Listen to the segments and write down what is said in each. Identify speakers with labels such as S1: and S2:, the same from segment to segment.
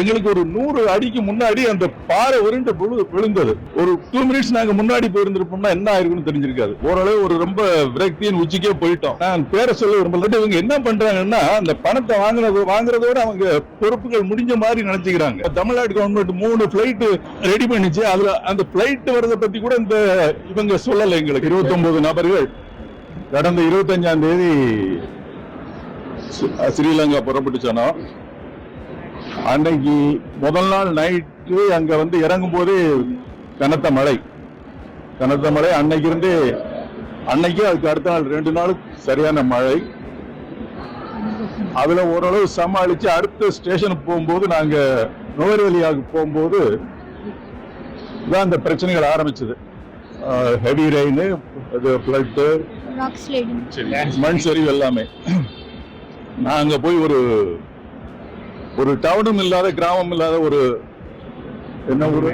S1: எங்களுக்கு ஒரு நூறு அடிக்கு முன்னாடி அந்த பாறை உருண்டு விழு- விழுந்தது. ஒரு டூ மினிட்ஸ் நாங்க முன்னாடி போயிருந்திருப்போம்னா என்ன ஆயிருக்குன்னு தெரிஞ்சிருக்காது. ஓரளவு ஒரு ரொம்ப விரக்தியின் உச்சிக்கே போயிட்டோம். நான் பேரை சொல்ல விரும்பல. இவங்க என்ன பண்றாங்கன்னா அந்த பணத்தை வாங்குறது வாங்குறதோட அவங்க பொறுப்புகள் முடிஞ்ச மாதிரி நினைச்சுக்கிறாங்க. தமிழ்நாடு கவர்மெண்ட் மூணு பிளைட் ரெடி பண்ணிச்சு. அதுல அந்த பிளைட் வரதை பத்தி கூட இந்த இவங்க சொல்லல எங்களுக்கு. 29 நபர்கள். கடந்த இருபத்தஞ்சாம் தேதி ஸ்ரீலங்கா புறப்பட்டு சொன்னோம் அன்னைக்கு முதல் நாள் நைட்டு அங்க வந்து இறங்கும் போது கனத்த மழை. கனத்த மழை அன்னைக்கு இருந்து அன்னைக்கு அதுக்கு அடுத்த நாள் ரெண்டு நாள் சரியான மழை. அதுல ஓரளவு சமாளிச்சு அடுத்த ஸ்டேஷனுக்கு போகும்போது நாங்க நுவர்வெளியாக போகும்போது தான் அந்த பிரச்சனைகள் ஆரம்பிச்சது. ஹெவி ரெயின் அது ஃபிளட்டு
S2: ராக் ஸ்லைடிங்
S1: மண் சரிவு எல்லாமே. நான் அங்க போய் ஒரு ஒரு டவுனும் இல்லாத கிராமம் இல்லாத ஒரு என்ன ஊரு?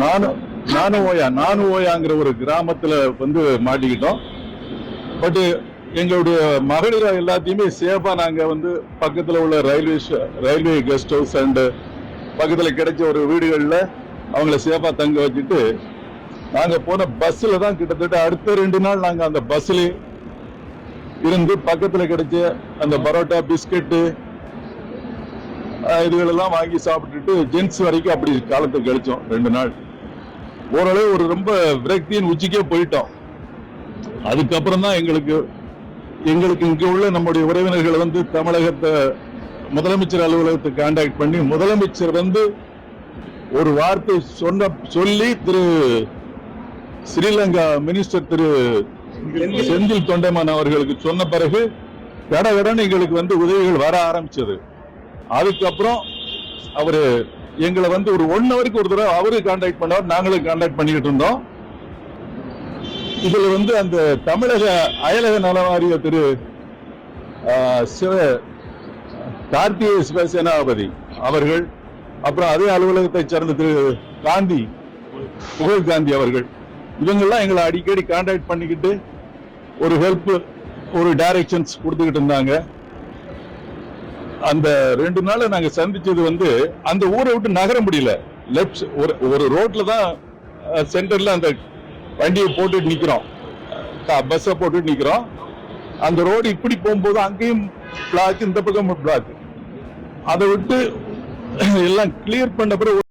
S1: நானு நானு ஓயா நானு ஓயாங்கிற ஒரு கிராமத்துல வந்து மாட்டிக்கிட்டோம். பட்டு எங்களுடைய மகளிர் எல்லாத்தையுமே சேஃபா நாங்க வந்து பக்கத்துல உள்ள railway railway guest house and பக்கத்துல கிடைச்ச ஒரு வீடுகளில் அவங்கள சேஃபா தங்க வச்சுட்டு நாங்க போன பஸ்ல தான் கிட்டத்தட்ட அடுத்த ரெண்டு நாள் நாங்க அந்த பஸ்ல இருந்து பக்கத்துல கிடைச்ச அந்த பரோட்டா பிஸ்கட்டு இதுகளெல்லாம் வாங்கி சாப்பிட்டுட்டு ஜென்ஸ் வரைக்கும் அப்படி காலத்தை கழிச்சோம் ரெண்டு நாள். ஓரளவு ஒரு ரொம்ப விரக்தியின் உச்சிக்கே போயிட்டோம். அதுக்கப்புறம் தான் எங்களுக்கு எங்களுக்கு இங்கே உள்ள நம்முடைய உறவினர்கள் வந்து தமிழகத்தை முதலமைச்சர் அலுவலகத்தை கான்டாக்ட் பண்ணி முதலமைச்சர் வந்து ஒரு வார்த்தை சொன்ன சொல்லி திரு ஸ்ரீலங்கா மினிஸ்டர் திரு செந்தில் தொண்டைமான் அவர்களுக்கு சொன்ன பிறகு கடகடன் எங்களுக்கு வந்து உதவிகள் வர ஆரம்பிச்சது. அதுக்கப்புறம் அவரு எங்களை வந்து ஒரு ஒன் ஹவருக்கு ஒரு தடவை அவரு கான்டாக்ட் பண்ணவர் நாங்களும் கான்டாக்ட் பண்ணிக்கிட்டு இருந்தோம். இதுல வந்து அந்த தமிழக அயலக நலவாரிய திரு சிவ கார்த்திகே சிவசேனாபதி அவர்கள் அப்புறம் அதே அலுவலகத்தை சேர்ந்த திரு காந்தி புகழ் காந்தி அவர்கள் இவங்கெல்லாம் எங்களை அடிக்கடி கான்டாக்ட் பண்ணிக்கிட்டு ஒரு ஹெல்ப் ஒரு டைரக்ஷன்ஸ் கொடுத்துக்கிட்டு இருந்தாங்க. அந்த ரெண்டு நாள் நாங்க சந்திச்சது வந்து அந்த ஊரை விட்டு நகர முடியல. லெப்ட் ஒரு ஒரு ரோட்ல தான் சென்டர்ல அந்த வண்டியை போட்டுட்டு நிக்கிறோம். பஸ்ஸை போட்டுட்டு நிக்கிறோம். அந்த ரோடு இப்படி போகும்போது அங்கேயும் பிளாக் இந்த பக்கம் பிளாக் அதை விட்டு எல்லாம் கிளியர் பண்ண பிறகு